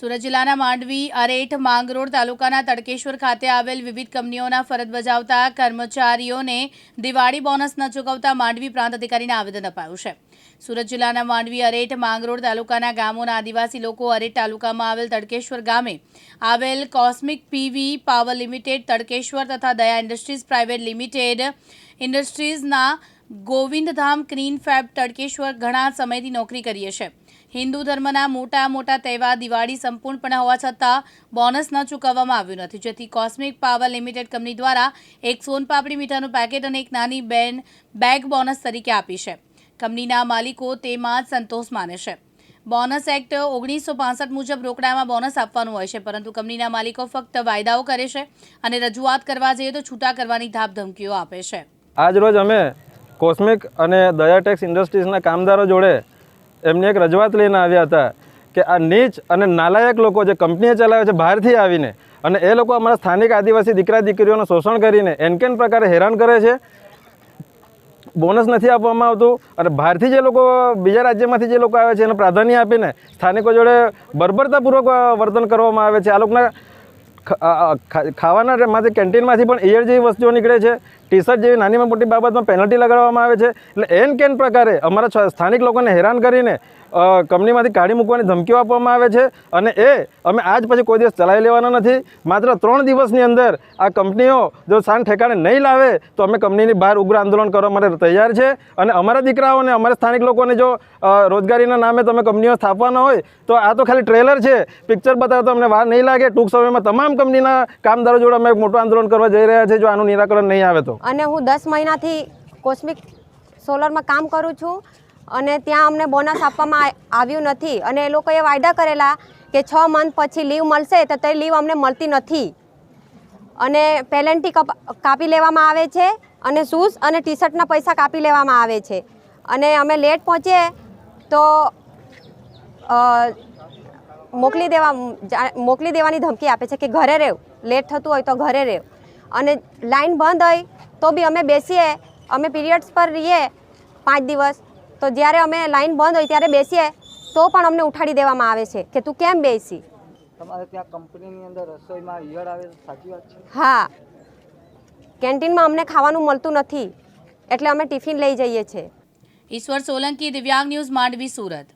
સુરત જિલ્લાના માંડવી, અરેઠ, માંગરોળ તાલુકાના તડકેશ્વર ખાતે આવેલ વિવિધ કંપનીઓના ફરજ બજાવતા કર્મચારીઓને દિવાળી બોનસ ન ચૂકવતા માંડવી પ્રાંત અધિકારીને આવેદન અપાયું છે. સુરત જિલ્લાના માંડવી, અરેઠ, માંગરોળ તાલુકાના ગામોના આદિવાસી લોકો અરેઠ તાલુકામાં આવેલ તડકેશ્વર ગામે આવેલ cosmic PV power limited, Tadkeshwar તથા દયા ઇન્ડસ્ટ્રીઝ પ્રાઇવેટ લિમિટેડ ઇન્ડસ્ટ્રીઝના ગોવિંદધામ ક્રીન ફેબ તડકેશ્વર ઘણા સમયથી નોકરી કરીએ છે. હિન્દુ ધર્મના મોટા મોટા તહેવાર દિવાળી સંપૂર્ણપણે હોવા છતાં બોનસ ન ચૂકવવામાં આવ્યું નથી. જેથી કોસ્મિક પાવર લિમિટેડ કંપની દ્વારા એક સોનપાપડી મીઠાનું પેકેટ અને એક નાની બેન બેગ બોનસ તરીકે આપી છે. કંપનીના માલિકો તેમાં જ સંતોષ માને છે. બોનસ એક્ટ ઓગણીસો પાસઠ મુજબ રોકડામાં બોનસ આપવાનું હોય છે, પરંતુ કંપનીના માલિકો ફક્ત વાયદાઓ કરે છે અને રજૂઆત કરવા જઈએ તો છૂટા કરવાની ધાપ ધમકીઓ આપે છે. આજરોજ અમે કોસ્મિક અને દયાટેક્સ ઇન્ડસ્ટ્રીઝના કામદારો જોડે એમની એક રજૂઆત લઈને આવ્યા હતા કે આ નીચ અને નાલાયક લોકો જે કંપનીએ ચલાવે છે બહારથી આવીને અને એ લોકો અમારા સ્થાનિક આદિવાસી દીકરા દીકરીઓનું શોષણ કરીને એનકેન પ્રકારે હેરાન કરે છે. બોનસ નથી આપવામાં આવતું અને બહારથી જે લોકો, બીજા રાજ્યમાંથી જે લોકો આવે છે એને પ્રાધાન્ય આપીને સ્થાનિકો જોડે બર્બરતાપૂર્વક વર્તન કરવામાં આવે છે. આ લોકોના ખાવાના માંથી કેન્ટીનમાંથી પણ ઈયળ જેવી વસ્તુઓ નીકળે છે. ટી શર્ટ જેવી નાની મોટી બાબતમાં પેનલ્ટી લગાડવામાં આવે છે. એટલે એન કેન પ્રકારે અમારા સ્થાનિક લોકોને હેરાન કરીને કંપનીમાંથી કાઢી મૂકવાની ધમકીઓ આપવામાં આવે છે. અને એ અમે આજ પછી કોઈ દિવસ ચલાવી લેવાના નથી. માત્ર ત્રણ દિવસની અંદર આ કંપનીઓ જો શાન ઠેકાણે નહીં લાવે, તો અમે કંપનીની બહાર ઉગ્ર આંદોલન કરવા માટે તૈયાર છે. અને અમારા દીકરાઓને, અમારા સ્થાનિક લોકોને જો રોજગારીના નામે તમે કંપનીઓ સ્થાપવાના હોય, તો આ તો ખાલી ટ્રેલર છે. પિક્ચર બતાવતા અમને વાર નહીં લાગે. ટૂંક સમયમાં તમામ કંપનીના કામદારો જોડે અમે મોટું આંદોલન કરવા જઈ રહ્યા છે, જો આનું નિરાકરણ નહીં આવે તો. અને હું દસ મહિનાથી કોસ્મિક સોલરમાં કામ કરું છું અને ત્યાં અમને બોનસ આપવામાં આવ્યું નથી. અને એ લોકોએ વાયદા કરેલા કે છ મંથ પછી લીવ મળશે તો તે લીવ અમને મળતી નથી. અને પેલેન્ટી કાપી લેવામાં આવે છે અને શૂઝ અને ટી શર્ટના પૈસા કાપી લેવામાં આવે છે. અને અમે લેટ પહોંચીએ તો મોકલી દેવા મોકલી દેવાની ધમકી આપે છે કે ઘરે રહેવું લેટ થતું હોય તો ઘરે રહેવ અને લાઈન બંધ હોય તો બી અમે બેસીએ. અમે પીરિયડ્સ પર રહીએ પાંચ દિવસ. તો જ્યારે અમે લાઈન બંધ હોય ત્યારે બેસીએ તો પણ અમને ઉઠાડી દેવામાં આવે છે કે તું કેમ બેસી? તમારે ત્યાં કંપનીની અંદર રસોઈમાં ઈયળ આવે સાચી વાત છે? હા. કેન્ટીનમાં અમને ખાવાનું મળતું નથી. એટલે અમે ટિફિન લઈ જઈએ છીએ. ઈશ્વર સોલંકી દિવ્યાંગ ન્યૂઝ માંડવી સુરત.